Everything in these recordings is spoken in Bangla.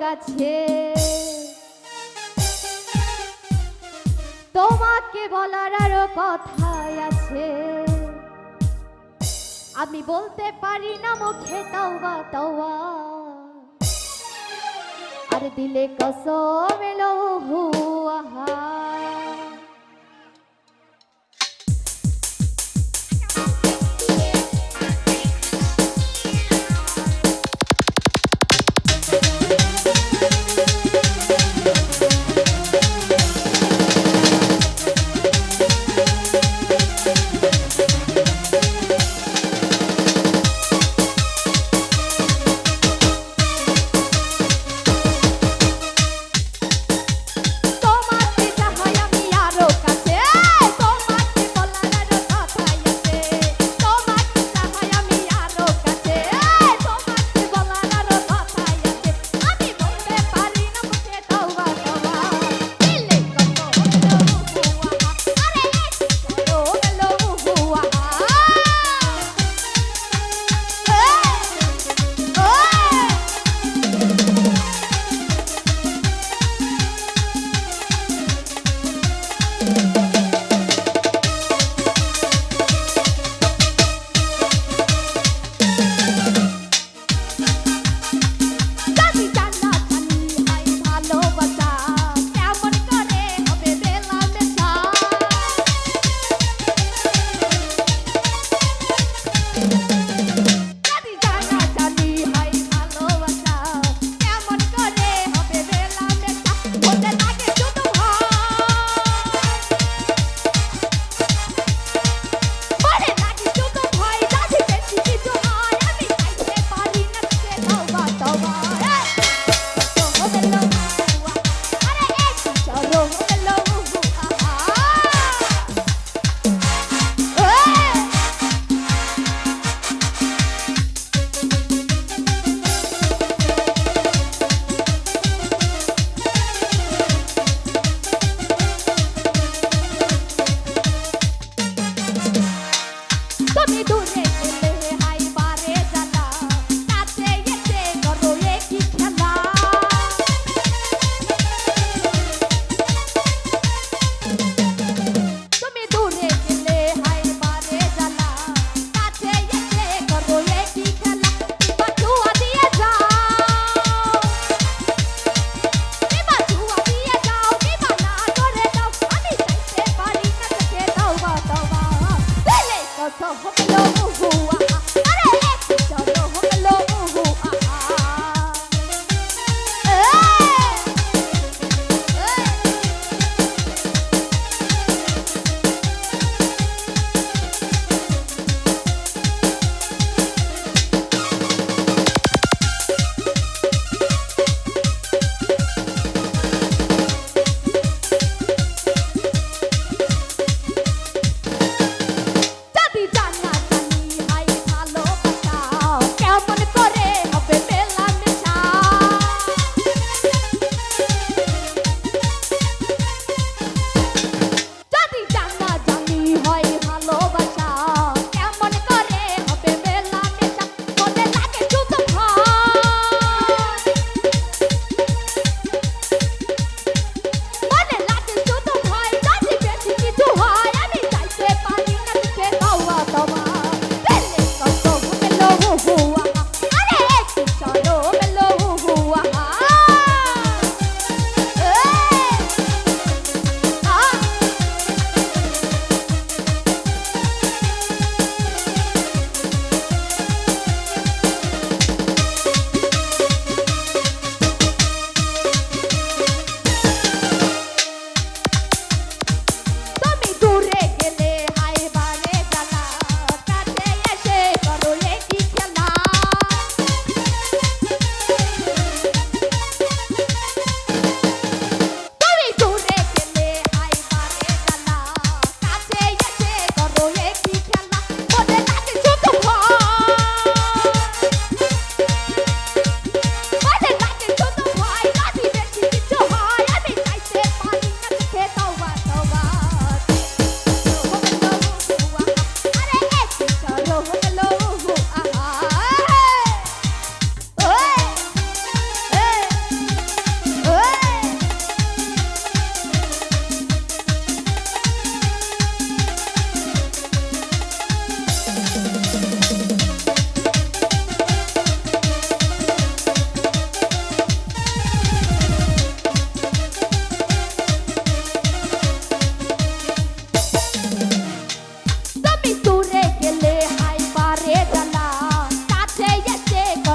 কাছে। তোমাকে বলার আরও কথা আছে। আমি বলতে পারি না মুখে তাওবা তাওয়া আর দিলে কসম লহু আহা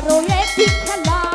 바로의 뒷칼라